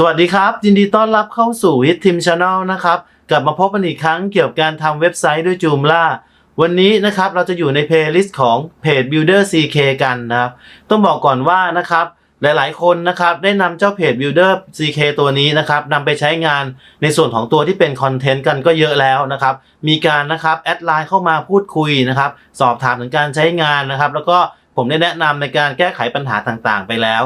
สวัสดีครับ ยินดีต้อนรับเข้าสู่ Hit Team Channel นะครับกลับมาพบกันอีกครั้งเกี่ยวกับการทำเว็บไซต์ด้วย Joomla วันนี้นะครับเราจะอยู่ในเพลย์ลิสต์ของเพจ Builder CK กันนะครับ ต้องบอกก่อนว่านะครับหลายๆ คนนะครับได้นำเจ้าเพจ Builder CK ตัวนี้นะครับนำไปใช้งานในส่วนของตัวที่เป็นคอนเทนต์กันก็เยอะแล้วนะครับ มีการนะครับแอดไลน์เข้ามาพูดคุยนะครับ สอบถามถึงการใช้งานนะครับ แล้วก็ ผมได้แนะนำในการแก้ไขปัญหาต่างๆ ไปแล้ว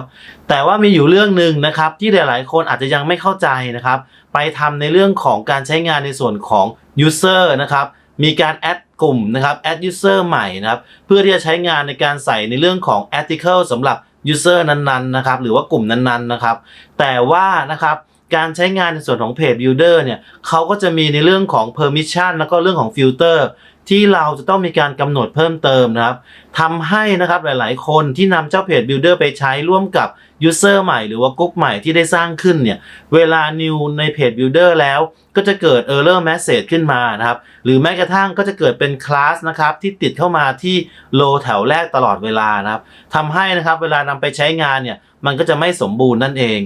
แต่ว่ามีอยู่เรื่องหนึ่งนะครับ ที่หลายๆ คนอาจจะยังไม่เข้าใจนะครับ ไปทำในเรื่องของการใช้งานในส่วนของ user นะครับมีการแอดกลุ่มนะครับแอด user ใหม่นะครับเพื่อที่จะใช้งานในการใส่ในเรื่องของ article สำหรับ user นั้นๆนะครับหรือว่ากลุ่มนั้นๆนะครับ แต่ว่านะครับการใช้งานในส่วนของเพจ builder เนี่ยเขาก็จะมีในเรื่องของ permission แล้วก็เรื่องของ filter ที่เราจะต้องมีการกำหนดเพิ่มเติมนะครับทำให้นะครับหลายๆ คนที่นำเจ้าเพจ builder ไปใช้ร่วมกับ user ใหม่หรือว่ากลุ่มใหม่ที่ได้สร้างขึ้นเนี่ย เวลา new ในเพจ builder แล้วก็จะเกิด error message ขึ้นมานะครับ หรือแม้กระทั่งก็จะเกิดเป็นคลาสนะครับที่ติดเข้ามาที่ low แถวแรกตลอดเวลานะครับทำให้นะครับเวลานำไปใช้งานเนี่ยมันก็จะไม่สมบูรณ์นั่นเอง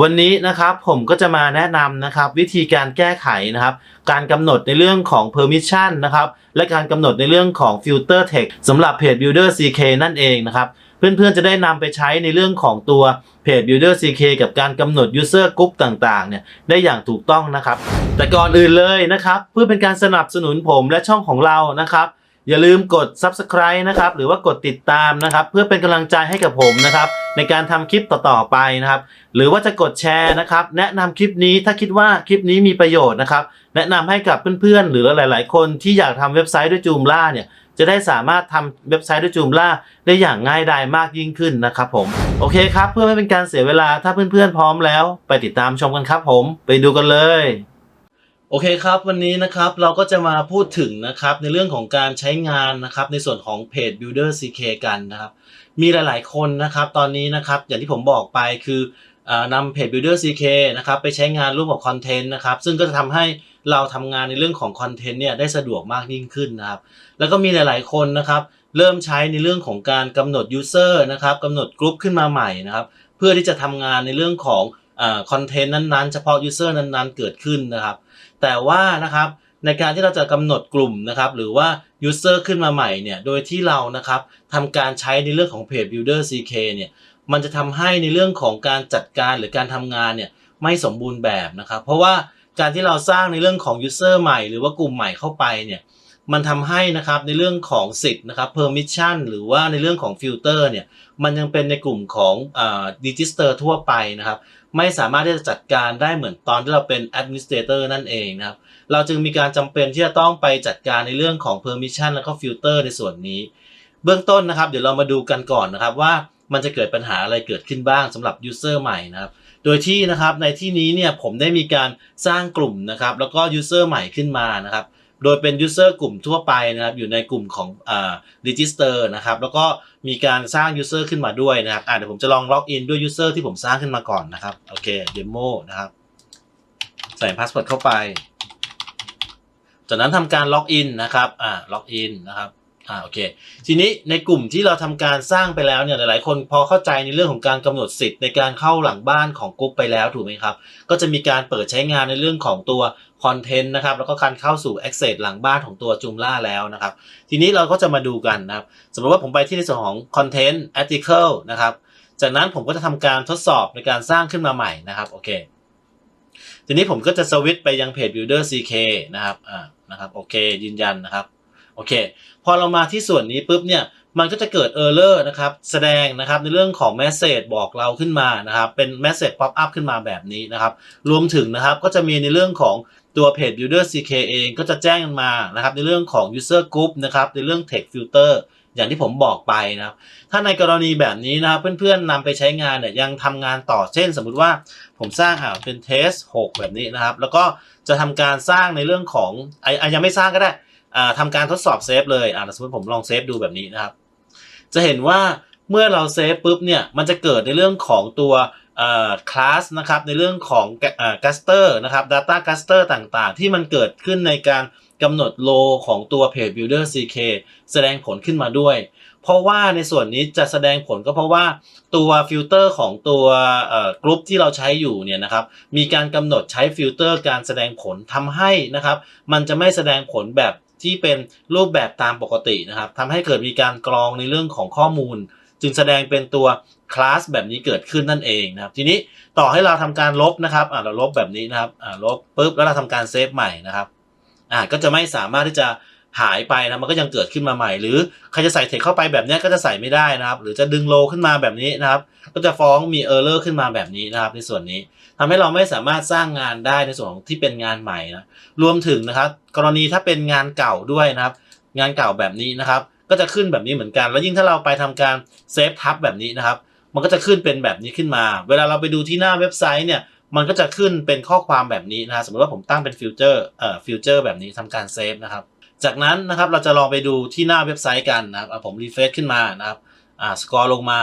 วันนี้นะครับผมก็จะมาแนะนำนะครับวิธีการแก้ไขนะครับ การกำหนดในเรื่องของ permission นะครับ และและการกำหนดในเรื่องของ filter text สำหรับเพจ builder CK นั่นเองนะครับเพื่อนๆ จะได้นำไปใช้ในเรื่องของตัวเพจ builder CK กับการกำหนด user group ต่างๆ เนี่ยได้อย่างถูกต้องนะครับ แต่ก่อนอื่นเลยนะครับ เพื่อเป็นการสนับสนุนผมและช่องของเรานะครับ อย่าลืมกด subscribe นะครับ หรือว่ากดติดตามนะครับ เพื่อเป็นกำลังใจให้กับผมนะครับ ในการทำคลิปต่อๆไปนะครับ หรือว่าจะกดแชร์นะครับ แนะนำคลิปนี้ถ้าคิดว่าคลิปนี้มีประโยชน์นะครับ แนะนำให้กับเพื่อนๆ หรือหลาย ๆ คนที่อยากทำเว็บไซต์ด้วย Joomla เนี่ยจะได้สามารถทำเว็บไซต์ด้วย Joomla ได้อย่างง่ายดายมากยิ่งขึ้นนะครับผมโอเคครับ เพื่อไม่เป็นการเสียเวลาถ้าเพื่อนๆพร้อมแล้ว ไปติดตามชมกันครับผม ไปดูกันเลย โอเคครับวันนี้นะครับเราก็จะมาพูดถึงนะครับในเรื่องของการใช้งานนะครับในส่วนของเพจ Builder CK กันนะครับมีหลาย ๆ คนนะครับตอนนี้นะครับอย่างที่ผมบอกไปคืออนำเพจ Builder CK นะครับไปใช้งานร่วมกับคอนเทนต์นะครับซึ่งก็จะทำให้เราทำงานในเรื่องของคอนเทนต์เนี่ยได้สะดวกมากยิ่งขึ้นนะครับแล้วก็มีหลาย ๆ คนนะครับเริ่มใช้ในเรื่องของการกำหนด User นะครับกำหนดกลุ่มขึ้นมาใหม่นะครับเพื่อที่จะทำงานในเรื่องของคอนเทนต์นั้น ๆ เฉพาะ User นั้น ๆ เกิดขึ้นนะครับ แต่ว่านะครับในการที่เราจะกำหนดกลุ่มนะครับหรือว่า user ขึ้นมาใหม่เนี่ยโดยที่เรานะครับทำการใช้ในเรื่องของเพจ builder ck เนี่ยมันจะทำให้ในเรื่องของการจัดการหรือการทำงานเนี่ยไม่สมบูรณ์แบบนะครับ เพราะว่าการที่เราสร้างในเรื่องของ user ใหม่หรือว่ากลุ่มใหม่เข้าไปเนี่ยมันทำให้นะครับในเรื่องของสิทธิ์นะครับ permission หรือว่าในเรื่องของ filter เนี่ยมันยังเป็นในกลุ่มของอ่า register ทั่วไปนะครับ ไม่สามารถที่จะจัดการได้เหมือนตอนที่เราเป็น administrator นั่นเองนะครับ เราจึงมีการจำเป็นที่จะต้องไปจัดการในเรื่องของ permission แล้วก็ filter ในส่วนนี้ เบื้องต้นนะครับ เดี๋ยวเรามาดูกันก่อนนะครับว่ามันจะเกิดปัญหาอะไรเกิดขึ้นบ้างสำหรับ user ใหม่นะครับ โดยที่นะครับในที่นี้เนี่ยผมได้มีการสร้างกลุ่มนะครับ แล้วก็ user ใหม่ขึ้นมานะครับ โดยเป็นยูเซอร์กลุ่มทั่วไปนะครับ อยู่ในกลุ่มของอ่า register นะครับ แล้วก็มีการสร้างยูเซอร์ขึ้นมาด้วยนะครับอ่าเดี๋ยวผมจะลองล็อกอินด้วยยูเซอร์ที่ผมสร้างขึ้นมาก่อนนะครับ โอเค demo นะครับ ใส่พาสเวิร์ดเข้าไป จากนั้นทำการล็อกอินนะครับ อ่า ล็อกอินนะครับ อ่าโอเค ทีนี้ในกลุ่มที่เราทำการสร้างไปแล้วเนี่ยหลายๆ คนพอเข้าใจในเรื่องของการกำหนดสิทธิ์ในการเข้าหลังบ้านของกลุ่มไปแล้วถูกไหมครับ ก็จะมีการเปิดใช้งานในเรื่องของตัวคอนเทนต์นะครับแล้วก็การเข้าสู่ Access หลังบ้านของตัว Joomla แล้วนะครับ ทีนี้เราก็จะมาดูกันนะครับสมมติว่าผมไปที่ในส่วนของ Content Article นะครับ จากนั้นผมก็จะทำการทดสอบในการสร้างขึ้นมาใหม่นะครับโอเค ทีนี้ผมก็จะสวิตช์ไปยังเพจ Builder CK นะครับอ่านะครับโอเคยืนยันนะครับโอเค พอเรามาที่ส่วนนี้ปุ๊บเนี่ยมันก็จะเกิด Error นะครับแสดงนะครับในเรื่องของ Message บอกเราขึ้นมานะครับเป็น Message Pop up ขึ้นมาแบบนี้นะครับรวมถึงนะครับก็จะมีในเรื่องของตัวเพจ Builder CK เองก็จะแจ้งมานะครับในเรื่องของ User Group นะครับในเรื่อง Text Filter อย่างที่ผมบอกไปนะครับ ถ้าในกรณีแบบนี้นะครับเพื่อนๆนำไปใช้งานเนี่ยยังทำงานต่อเช่น สมมุติว่าผมสร้างอ่าเป็น test 6แบบนี้นะครับ แล้วก็จะทำการสร้างในเรื่องของไอ้ยังไม่สร้างก็ได้ ทำการทดสอบเซฟเลยอ่าสมมติผมลองเซฟดูแบบนี้นะครับ จะเห็นว่าเมื่อเราเซฟปุ๊บเนี่ยมันจะเกิดในเรื่องของตัวคลาสนะครับในเรื่องของกัสเตอร์นะครับ Data c l u s t e r ต่างๆ ที่มันเกิดขึ้นในการกำหนดโลของตัวเพจ Builder CK แสดงผลขึ้นมาด้วย เพราะว่าในส่วนนี้จะแสดงผลก็เพราะว่าตัวฟิลเตอร์ของตัวกรุ๊ปที่เราใช้อยู่เนี่ยนะครับมีการกำหนดใช้ฟิลเตอร์การแสดงผลทำให้นะครับมันจะไม่แสดงผลแบบ ที่เป็นรูปแบบตามปกตินะครับทำให้เกิดมีการกรองในเรื่องของข้อมูล จึงแสดงเป็นตัวคลาสแบบนี้เกิดขึ้นนั่นเองนะครับทีนี้ต่อให้เราทำการลบนะครับเราลบแบบนี้นะครับลบปุ๊บแล้วเราทำการเซฟใหม่นะครับก็จะไม่สามารถที่จะ หายไปนะมันก็ยังเกิดขึ้นมาใหม่ หรือใครจะใส่เทคเข้าไปแบบนี้ก็จะใส่ไม่ได้นะครับ หรือจะดึงโลขึ้นมาแบบนี้นะครับ ก็จะฟ้องมีเออร์เลอร์ขึ้นมาแบบนี้นะครับ ในส่วนนี้ทำให้เราไม่สามารถสร้างงานได้ในส่วนของที่เป็นงานใหม่นะรวมถึงนะครับ กรณีถ้าเป็นงานเก่าด้วยนะครับ งานเก่าแบบนี้นะครับ ก็จะขึ้นแบบนี้เหมือนกัน แล้วยิ่งถ้าเราไปทำการเซฟทับแบบนี้นะครับ มันก็จะขึ้นเป็นแบบนี้ขึ้นมา เวลาเราไปดูที่หน้าเว็บไซต์เนี่ยมันก็จะขึ้นเป็นข้อความแบบนี้นะสมมติว่าผมตั้งเป็นฟิวเจอร์เอ่อฟิวเจอร์แบบนี้ทำการเซฟนะครับ จากนั้นนะครับเราจะลองไปดูที่หน้าเว็บไซต์กันนะครับอะผมรีเฟรชขึ้นมานะครับอ่าสกอร์ลงมา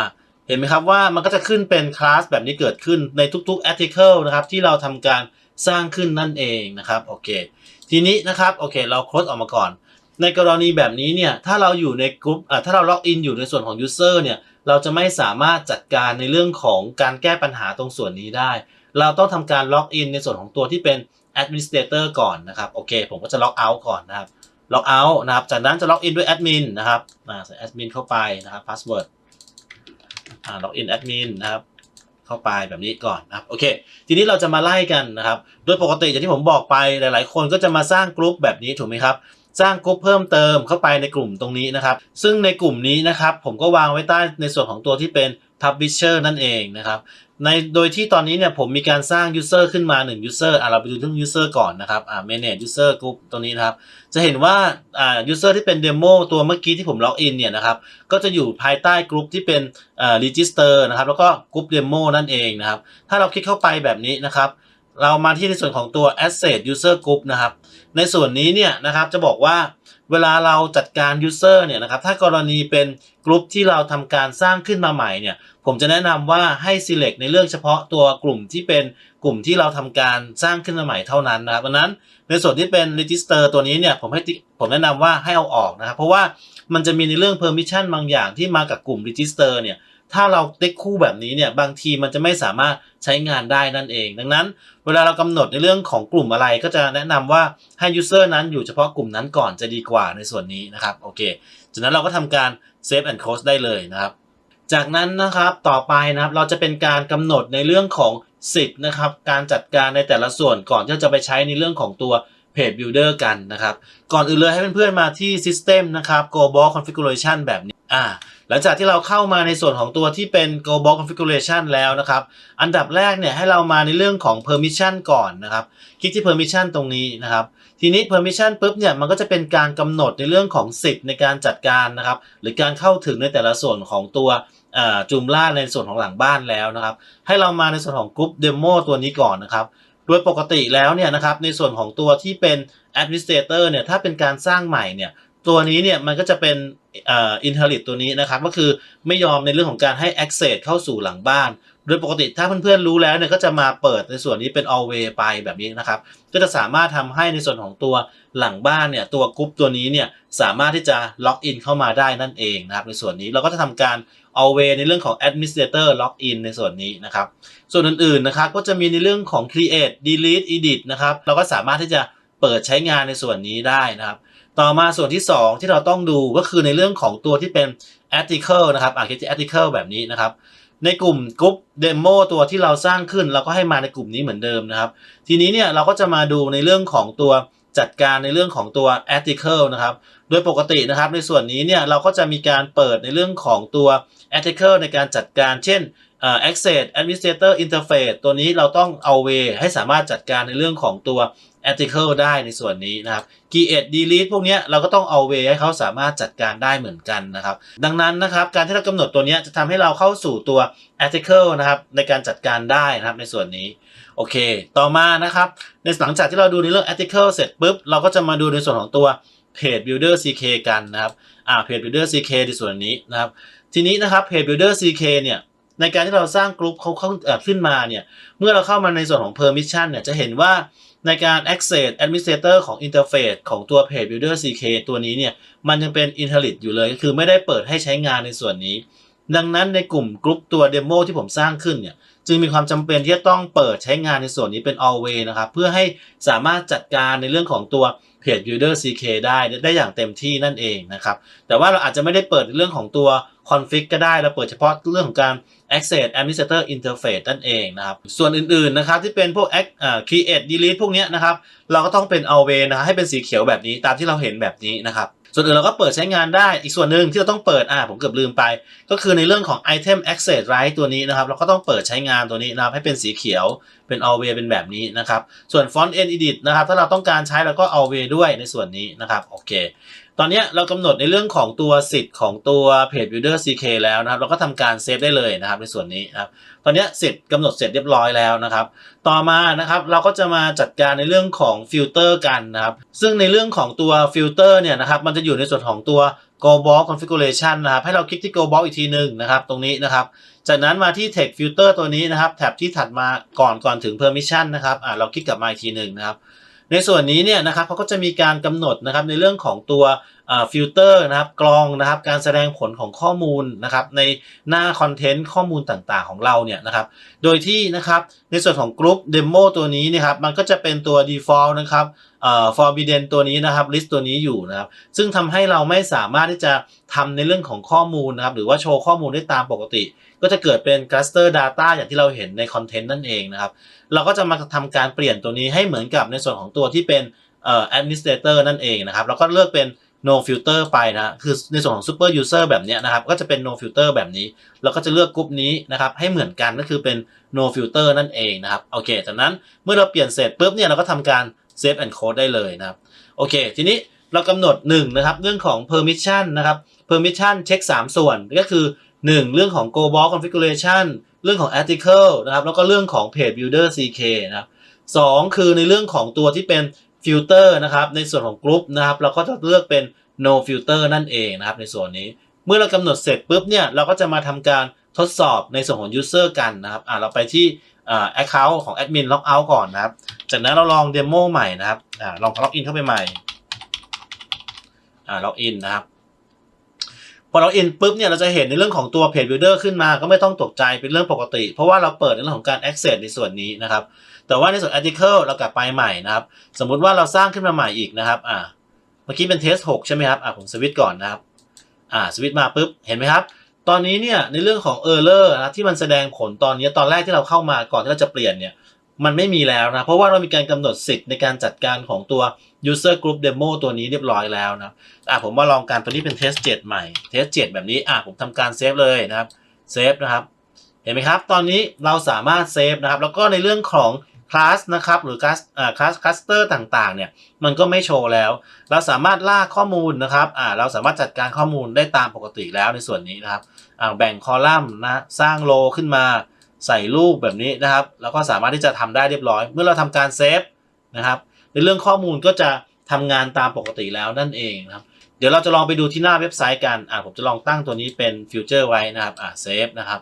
เห็นไหมครับว่ามันก็จะขึ้นเป็นคลาสแบบนี้เกิดขึ้นในทุกๆ article นะครับที่เราทำการสร้างขึ้นนั่นเองนะครับโอเคทีนี้นะครับโอเคเราโคลดออกมาก่อน ในกรณีแบบนี้เนี่ยถ้าเราอยู่ในกลุ่มอ่าถ้าเราล็อกอินอยู่ในส่วนของ user เนี่ยเราจะไม่สามารถจัดการในเรื่องของการแก้ปัญหาตรงส่วนนี้ได้ เราต้องทำการล็อกอินในส่วนของตัวที่เป็น administrator ก่อนนะครับโอเคผมก็จะล็อกเอาท์ก่อนนะครับ ล็อกเอาท์นะครับ จากนั้นจะล็อกอินด้วยแอดมินนะครับใส่แอดมินเข้าไปนะครับพาสเวิร์ดล็อกอินแอดมินนะครับเข้าไปแบบนี้ก่อนนะครับโอเค ทีนี้เราจะมาไล่กันนะครับ โดยปกติอย่างที่ผมบอกไปหลาย ๆ คนก็จะมาสร้างกลุ่มแบบนี้ถูกไหมครับสร้างกลุ่มเพิ่มเติมเข้าไปในกลุ่มตรงนี้นะครับ ซึ่งในกลุ่มนี้นะครับ ผมก็วางไว้ใต้ในส่วนของตัวที่เป็น publisher นั่นเองนะครับ ในโดยที่ตอนนี้เนี่ยผมมีการสร้าง user ขึ้นมา 1 user อะเราไปดูเรื่อง user ก่อนนะครับอ่า manage user group ตรงนี้นะครับ จะเห็นว่าอ่า user ที่เป็น demo ตัวเมื่อกี้ที่ผมล็อกอินเนี่ยนะครับ ก็จะอยู่ภายใต้กลุ่มที่เป็นอ่า register นะครับ แล้วก็กลุ่ม demo นั่นเองนะครับ ถ้าเราคลิกเข้าไปแบบนี้นะครับ เรามาที่ในส่วนของตัว asset user group นะครับ ในส่วนนี้เนี่ยนะครับจะบอกว่าเวลาเราจัดการ user เนี่ยนะครับ ถ้ากรณีเป็น กลุ่มที่เราทำการสร้างขึ้นมาใหม่เนี่ย ผมจะแนะนำว่าให้ select ในเรื่องเฉพาะตัวกลุ่มที่เป็นกลุ่มที่เราทำการสร้างขึ้นมาใหม่เท่านั้นนะครับดังนั้นในส่วนที่เป็น register ตัวนี้เนี่ยผมให้ผมแนะนำว่าให้เอาออกนะครับ เพราะว่ามันจะมีในเรื่อง permission บางอย่างที่มากับกลุ่ม register เนี่ยถ้าเราติ๊กคู่แบบนี้เนี่ยบางทีมันจะไม่สามารถใช้งานได้นั่นเอง ดังนั้น เวลาเรากำหนดในเรื่องของกลุ่มอะไรก็จะแนะนำว่าให้ user นั้นอยู่เฉพาะกลุ่มนั้นก่อนจะดีกว่าในส่วนนี้นะครับโอเคจากนั้นเราก็ทำการ save and close ได้เลยนะครับ จากนั้นนะครับต่อไปนะครับเราจะเป็นการกำหนดในเรื่องของสิทธิ์นะครับการจัดการในแต่ละส่วนก่อนที่จะไปใช้ในเรื่องของตัว Page Builder กันนะครับ ก่อนอื่นเลยให้เพื่อนๆมาที่ System นะครับ Global Configuration แบบนี้ อ่าหลังจากที่เราเข้ามาในส่วนของตัวที่เป็น global configuration แล้วนะครับ อันดับแรกเนี่ยให้เรามาในเรื่องของ permission ก่อนนะครับ คลิกที่ permission ตรงนี้นะครับ ทีนี้ permission ปุ๊บเนี่ยมันก็จะเป็นการกำหนดในเรื่องของสิทธิ์ในการจัดการนะครับ หรือการเข้าถึงในแต่ละส่วนของตัวจูมล่าในส่วนของหลังบ้านแล้วนะครับ ให้เรามาในส่วนของกรุ๊ปเดโมตัวนี้ก่อนนะครับโดยปกติแล้วเนี่ยนะครับในส่วนของตัวที่เป็น administrator เนี่ยถ้าเป็นการสร้างใหม่เนี่ย ตัวนี้เนี่ยมันก็จะเป็นอ่อ inherit ตัวนี้นะครับก็คือไม่ยอมในเรื่องของการให้ access เข้าสู่หลังบ้าน โดยปกติถ้าเพื่อนๆรู้แล้วเนี่ยก็จะมาเปิดในส่วนนี้เป็น always ไปแบบนี้นะครับก็จะสามารถทำให้ในส่วนของตัวหลังบ้านเนี่ยตัวกรุ๊ปตัวนี้เนี่ยสามารถที่จะล็อกอินเข้ามาได้นั่นเองนะครับในส่วนนี้เราก็จะทำการ always ในเรื่องของ administrator login ในส่วนนี้นะครับส่วนอื่นๆนะครับก็จะมีในเรื่องของ create delete edit นะครับเราก็สามารถที่จะเปิดใช้งานในส่วนนี้ได้นะครับ ต่อมาส่วนที่ 2 ที่เราต้องดูก็คือในเรื่องของตัวที่เป็น article นะครับอ่านที่ article แบบนี้นะครับ ในกลุ่มกรุ๊ปเดโมตัวที่เราสร้างขึ้น เราก็ให้มาในกลุ่มนี้เหมือนเดิมนะครับ ทีนี้เนี่ยเราก็จะมาดูในเรื่องของตัวจัดการในเรื่องของตัว article นะครับ โดยปกตินะครับ ในส่วนนี้เนี่ยเราก็จะมีการเปิดในเรื่องของตัว article ในการจัดการ เช่น access administrator interface ตัวนี้เราต้องเอา way ให้สามารถจัดการในเรื่องของตัว article ได้ในส่วนนี้นะครับ create delete พวกนี้เราก็ต้องเอา way ให้เขาสามารถจัดการได้เหมือนกันนะครับ ดังนั้นนะครับ การที่เรากำหนดตัวนี้จะทำให้เราเข้าสู่ตัว article นะครับในการจัดการได้นะครับในส่วนนี้โอเค ต่อมานะครับ ในหลังจากที่เราดูในเรื่อง article เสร็จปุ๊บ เราก็จะมาดูในส่วนของตัว page builder ck กันนะครับอ่า page builder ck ในส่วนนี้นะครับ ทีนี้นะครับ page builder ck เนี่ยในการที่เราสร้างกลุ่มเขาเข้าขึ้นมาเนี่ยเมื่อเราเข้ามาในส่วนของ permission เนี่ยจะเห็นว่า ในการ access administrator ของ interface ของตัว page builder ck ตัวนี้เนี่ย มันยังเป็น inherit อยู่เลย คือไม่ได้เปิดให้ใช้งานในส่วนนี้ ดังนั้นในกลุ่มกลุ่มตัว demo ที่ผมสร้างขึ้นเนี่ย จึงมีความจำเป็นที่จะต้องเปิดใช้งานในส่วนนี้เป็น always นะครับ เพื่อให้สามารถจัดการในเรื่องของตัว เพจ builder ck ได้ได้อย่างเต็มที่นั่นเองนะครับ แต่ว่าเราอาจจะไม่ได้เปิดเรื่องของตัว config ก็ได้ เราเปิดเฉพาะเรื่องของการ access administrator interface นั่นเองนะครับ ส่วนอื่นๆนะครับที่เป็นพวก add create delete พวกนี้นะครับ เราก็ต้องเป็น always นะครับให้เป็นสีเขียวแบบนี้ตามที่เราเห็นแบบนี้นะครับ ส่วนอื่นเราก็เปิดใช้งานได้ อีกส่วนหนึ่งที่เราต้องเปิด อ่า ผมเกือบลืมไป ก็คือในเรื่องของ item access right ตัวนี้นะครับ เราก็ต้องเปิดใช้งานตัวนี้นะครับ ให้เป็นสีเขียว เป็น always เป็นแบบนี้นะครับ ส่วน font end edit นะครับ ถ้าเราต้องการใช้เราก็ always ด้วยในส่วนนี้นะครับ โอเค ตอนนี้เรากำหนดในเรื่องของตัวสิทธิ์ของตัว page builder ck แล้วนะครับ เราก็ทำการเซฟได้เลยนะครับในส่วนนี้นะครับตอนนี้ยเสร็จกำหนดเสร็จเรียบร้อยแล้วนะครับ ต่อมานะครับเราก็จะมาจัดการในเรื่องของฟิลเตอร์กันนะครับ ซึ่งในเรื่องของตัวฟิลเตอร์เนี่ยนะครับมันจะอยู่ในส่วนของตัว go box configuration นะครับ ให้เราคลิกที่ go box อีกทีหนึ่งนะครับ ตรงนี้นะครับ จากนั้นมาที่ text filter ตัวนี้นะครับ แท็บที่ถัดมาก่อนก่อนถึง permission นะครับอ่าเราคลิกกลับมาอีกทีหนึ่งนะครับ ในส่วนนี้เนี่ยนะครับเขาก็จะมีการกำหนดนะครับในเรื่องของตัวฟิลเตอร์นะครับกรองนะครับการแสดงผลของข้อมูลนะครับในหน้าคอนเทนต์ข้อมูลต่างๆของเราเนี่ยนะครับโดยที่นะครับในส่วนของกลุ่ม Demo ตัวนี้นะครับมันก็จะเป็นตัว default นะครับเอ่อ forbidden ตัวนี้นะครับ list ตัวนี้อยู่นะครับซึ่งทำให้เราไม่สามารถที่จะทำในเรื่องของข้อมูลนะครับหรือว่าโชว์ข้อมูลได้ตามปกติ ก็จะเกิดเป็น cluster data อย่างที่เราเห็นในคอนเทนต์นั่นเองนะครับ เราก็จะมาทำการเปลี่ยนตัวนี้ให้เหมือนกับในส่วนของตัวที่เป็นเอ่อ administrator นั่นเองนะครับ แล้วก็เลือกเป็น no filter ไปนะคือในส่วนของ super user แบบนี้นะครับ ก็จะเป็น no filter แบบนี้ เราก็จะเลือกกลุ่มนี้นะครับ ให้เหมือนกันก็คือเป็น no filter นั่นเองนะครับ โอเค จากนั้นเมื่อเราเปลี่ยนเสร็จปุ๊บเนี่ยเราก็ทำการ save and code ได้เลยนะครับ โอเค ทีนี้เรากำหนด1นะครับ เรื่องของ permission นะครับ permission เช็ค 3 ส่วนก็คือ 1 เรื่องของ go box configuration เรื่องของ article นะครับ แล้วก็เรื่องของ page builder ck นะครับสองคือในเรื่องของตัวที่เป็น filter นะครับ ในส่วนของ group นะครับ เราก็จะเลือกเป็น no filter นั่นเองนะครับ ในส่วนนี้ เมื่อเรากำหนดเสร็จปุ๊บเนี่ย เราก็จะมาทำการทดสอบในส่วนของ user กันนะครับ อ่าเราไปที่อ่า account ของ admin log out ก่อนนะครับ จากนั้นเราลอง demo ใหม่นะครับ อ่าลอง log in เข้าไปใหม่ อ่า log in นะครับ พอเรา in ปุ๊บเนี่ยเราจะเห็นในเรื่องของตัว page builder ขึ้นมาก็ไม่ต้องตกใจเป็นเรื่องปกติ เพราะว่าเราเปิดในเรื่องของการ access ในส่วนนี้นะครับ แต่ว่าในส่วน article เรากลับไปใหม่นะครับ สมมุติว่าเราสร้างขึ้นมาใหม่อีกนะครับอ่าเมื่อกี้เป็น test 6ใช่ไหมครับอ่าผมสวิตก่อนนะครับอ่าสวิตมาปุ๊บเห็นไหมครับ ตอนนี้เนี่ยในเรื่องของ error นะที่มันแสดงผลตอนนี้ตอนแรกที่เราเข้ามาก่อนที่เราจะเปลี่ยนเนี่ย มันไม่มีแล้วนะ เพราะว่าเรามีการกำหนดสิทธิ์ในการจัดการของตัว user group demo ตัวนี้เรียบร้อยแล้วนะอะผมมาลองการตัวนี้เป็น test 7 ใหม่ test 7 แบบนี้อะผมทำการเซฟเลยนะครับเซฟนะครับ เห็นไหมครับ ตอนนี้เราสามารถเซฟนะครับ แล้วก็ในเรื่องของ class นะครับหรือ class อ่า class cluster ต่างๆเนี่ยมันก็ไม่โชว์แล้ว เราสามารถลากข้อมูลนะครับอ่าเราสามารถจัดการข้อมูลได้ตามปกติแล้วในส่วนนี้นะครับอ่าแบ่งคอลัมน์นะสร้างโลขึ้นมา ใส่รูปแบบนี้นะครับ แล้วก็สามารถที่จะทำได้เรียบร้อย เมื่อเราทำการเซฟนะครับ ในเรื่องข้อมูลก็จะทำงานตามปกติแล้วนั่นเองนะครับ เดี๋ยวเราจะลองไปดูที่หน้าเว็บไซต์กัน อ่าผมจะลองตั้งตัวนี้เป็นฟิวเจอร์ไว้นะครับ อ่าเซฟนะครับ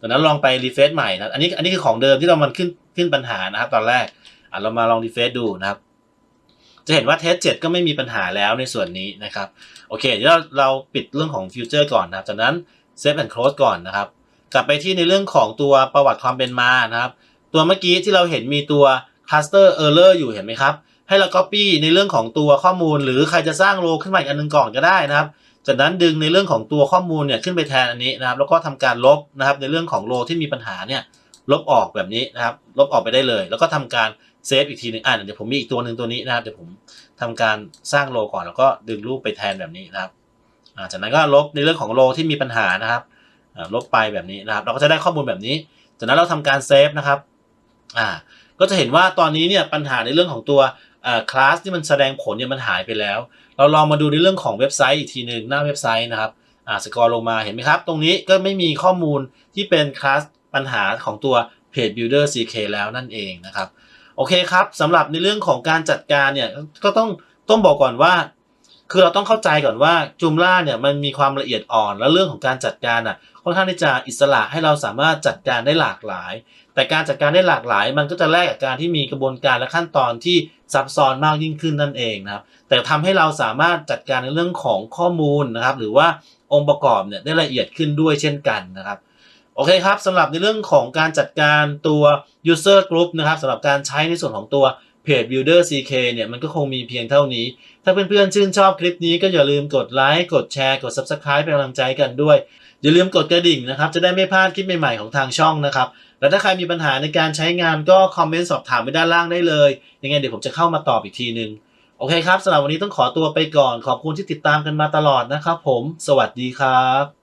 จากนั้นลองไปรีเฟซใหม่นะ อันนี้อันนี้คือของเดิมที่เรามันขึ้นขึ้นปัญหานะครับ ตอนแรก อ่าเรามาลองรีเฟซดูนะครับ จะเห็นว่าเทสเจ็ดก็ไม่มีปัญหาแล้วในส่วนนี้นะครับ โอเค เดี๋ยวเราปิดเรื่องของฟิวเจอร์ก่อนนะครับ จากนั้นเซฟแอนด์โคลสก่อนนะครับ กลับไปที่ในเรื่องของตัวประวัติความเป็นมานะครับ ตัวเมื่อกี้ที่เราเห็นมีตัว cluster error อยู่เห็นไหมครับ ให้เรา copy ในเรื่องของตัวข้อมูล หรือใครจะสร้างโลขึ้นมาอีกอันหนึงก่อนก็ได้นะครับ จากนั้นดึงในเรื่องของตัวข้อมูลเนี่ยขึ้นไปแทนอันนี้นะครับ แล้วก็ทำการลบนะครับ ในเรื่องของโลที่มีปัญหาเนี่ยลบออกแบบนี้นะครับ ลบออกไปได้เลย แล้วก็ทำการเซฟอีกทีหนึ่งอ่าเดี๋ยวผมมีอีกตัวหนึ่งตัวนี้นะครับ เดี๋ยวผมทำการสร้างโลก่อนแล้วก็ดึงรูปไปแทนแบบนี้นะครับจากนั้นก็ลบในเรื่องของโลที่มีปัญหานะครับ ลบไปแบบนี้นะครับ เราก็จะได้ข้อมูลแบบนี้ จากนั้นเราทำการเซฟนะครับอ่าก็จะเห็นว่าตอนนี้เนี่ยปัญหาในเรื่องของตัวคลาสที่มันแสดงผลเนี่ยมันหายไปแล้ว เราลองมาดูในเรื่องของเว็บไซต์อีกทีหนึ่งหน้าเว็บไซต์นะครับอ่าสกอร์ลงมาเห็นไหมครับ ตรงนี้ก็ไม่มีข้อมูลที่เป็นคลาสปัญหาของตัว Page Builder CK แล้วนั่นเองนะครับ โอเคครับสำหรับในเรื่องของการจัดการเนี่ยก็ต้องต้องบอกก่อนว่า คือเราต้องเข้าใจก่อนว่าจูมล่าเนี่ยมันมีความละเอียดอ่อนและเรื่องของการจัดการอะค่อนข้างที่จะอิสระให้เราสามารถจัดการได้หลากหลาย แต่การจัดการได้หลากหลาย มันก็จะแลกกับการที่มีกระบวนการและขั้นตอนที่ซับซ้อนมากยิ่งขึ้นนั่นเองนะครับแต่ทำให้เราสามารถจัดการในเรื่องของข้อมูลนะครับ หรือว่าองค์ประกอบเนี่ยได้ละเอียดขึ้นด้วยเช่นกันนะครับโอเคครับสำหรับในเรื่องของการจัดการตัว user group นะครับสำหรับการใช้ในส่วนของตัว เพจ builder ck เนี่ยมันก็คงมีเพียงเท่านี้ ถ้าเพื่อนๆชื่นชอบคลิปนี้ก็อย่าลืมกดไลค์ กดแชร์ กด subscribe เป็นกำลังใจกันด้วย อย่าลืมกดกระดิ่งนะครับ จะได้ไม่พลาดคลิปใหม่ๆของทางช่องนะครับ แล้วถ้าใครมีปัญหาในการใช้งานก็คอมเมนต์สอบถามไว้ด้านล่างได้เลย ยังไงเดี๋ยวผมจะเข้ามาตอบอีกทีนึง โอเคครับสำหรับวันนี้ต้องขอตัวไปก่อน ขอบคุณที่ติดตามกันมาตลอดนะครับผม สวัสดีครับ